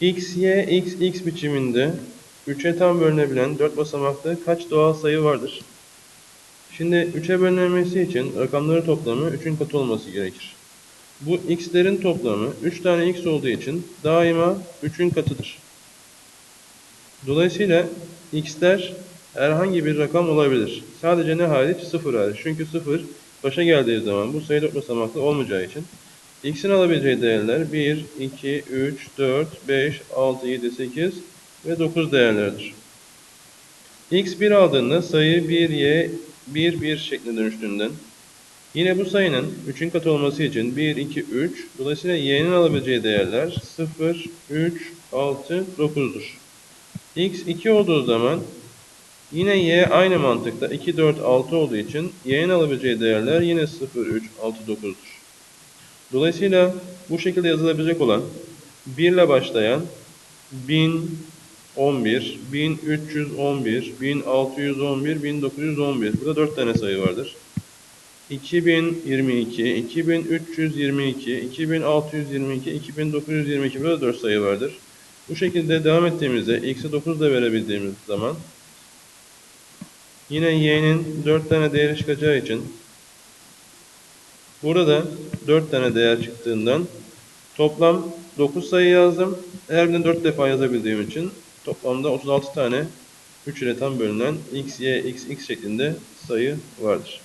x, y, x, x biçiminde 3'e tam bölünebilen 4 basamaklı kaç doğal sayı vardır? Şimdi 3'e bölünmesi için rakamları toplamı 3'ün katı olması gerekir. Bu x'lerin toplamı 3 tane x olduğu için daima 3'ün katıdır. Dolayısıyla x'ler herhangi bir rakam olabilir. Sadece ne hariç? 0 hariç. Çünkü 0 başa geldiği zaman bu sayı 4 basamaklı olmayacağı için x'in alabileceği değerler 1, 2, 3, 4, 5, 6, 7, 8 ve 9 değerlerdir. x 1 aldığında sayı 1, y 1, 1 şeklinde dönüştüğünden yine bu sayının 3'ün katı olması için 1, 2, 3 dolayısıyla y'nin alabileceği değerler 0, 3, 6, 9'dur. x 2 olduğu zaman yine y aynı mantıkta 2, 4, 6 olduğu için y'nin alabileceği değerler yine 0, 3, 6, 9'dur. Dolayısıyla bu şekilde yazılabilecek olan 1 ile başlayan 1011, 1311, 1611, 1911. Burada 4 tane sayı vardır. 2022, 2322, 2622, 2922. Burada 4 sayı vardır. Bu şekilde devam ettiğimizde x'e 9 da verebildiğimiz zaman yine y'nin 4 tane değeri çıkacağı için Burada 4 tane değer çıktığından toplam 9 sayı yazdım. Her birine 4 defa yazabildiğim için toplamda 36 tane 3 ile tam bölünen x, y, x, x şeklinde sayı vardır.